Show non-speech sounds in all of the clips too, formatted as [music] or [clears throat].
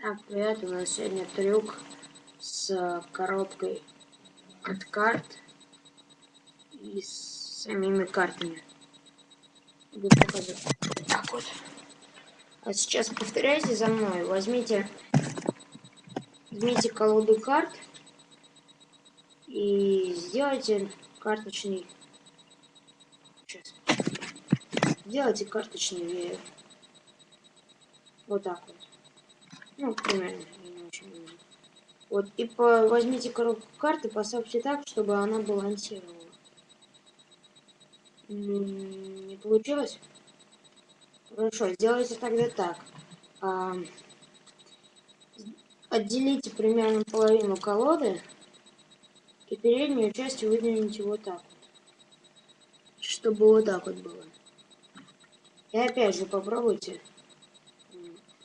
Так, привет, у нас сегодня трюк с коробкой от карт и с самими картами. Буду показывать так вот. А сейчас повторяйте за мной. Возьмите, возьмите колоду карт и сделайте карточный. Сейчас. Сделайте карточный веер. Вот так вот. Ну, примерно. Вот, и по, возьмите коробку карты, поставьте так, чтобы она балансировала. Не получилось? Хорошо, сделайте тогда так. А, отделите примерно половину колоды и переднюю часть выдвините вот так вот. Чтобы вот так вот было. И опять же попробуйте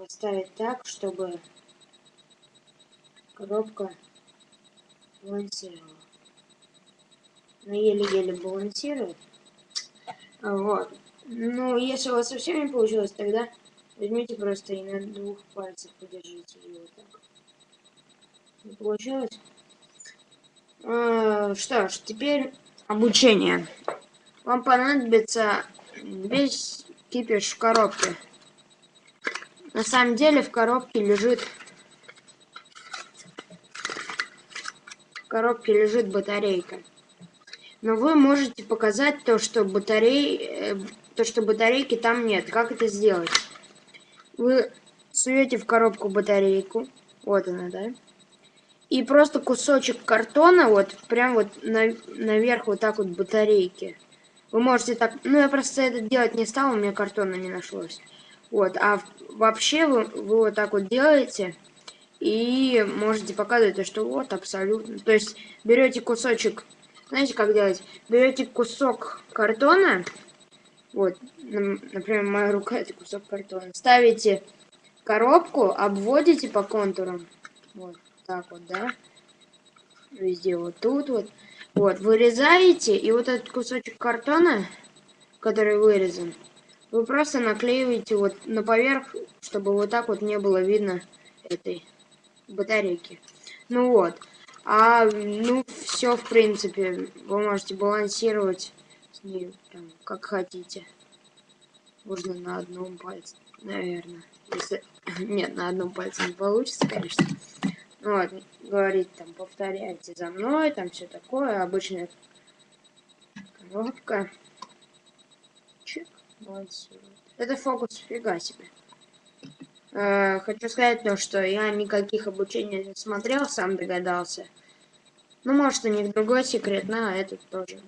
поставить так, чтобы коробка балансировала. Но еле-еле балансирует. Вот. Ну, если у вас совсем не получилось, тогда возьмите просто и на двух пальцах подержите ее вот так. Не получилось? А, что ж, теперь обучение. Вам понадобится весь кипиш в коробке. На самом деле в коробке лежит... В коробке лежит батарейка. Но вы можете показать то, что батарей... Э, то, что батарейки там нет. Как это сделать? Вы суете в коробку батарейку. Вот она, да? И просто кусочек картона, вот, прям вот на, наверх вот так вот батарейки. Вы можете так... Ну, я просто это делать не стал, у меня картона не нашлось. Вот, а вообще вы, вы вот так вот делаете и можете показывать, что вот абсолютно. То есть берете кусочек, знаете, как делать? Берете кусок картона, вот, например, моя рука это кусок картона, ставите коробку, обводите по контурам, вот так вот, да, везде вот тут вот, вот, вырезаете, и вот этот кусочек картона, который вырезан, вы просто наклеиваете вот на поверх, чтобы вот так вот не было видно этой батарейки. Ну вот. А, ну, все, в принципе, вы можете балансировать с ней там, как хотите. Можно на одном пальце, наверное. Если... [clears throat] Нет, на одном пальце не получится, конечно. Ну вот, говорить там, повторяйте за мной, там все такое, обычная коробка Это фокус, фига себе. Э, хочу сказать то, что я никаких обучений не смотрел, сам догадался. Ну, может, у них другой секрет, но этот тоже.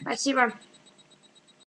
Спасибо.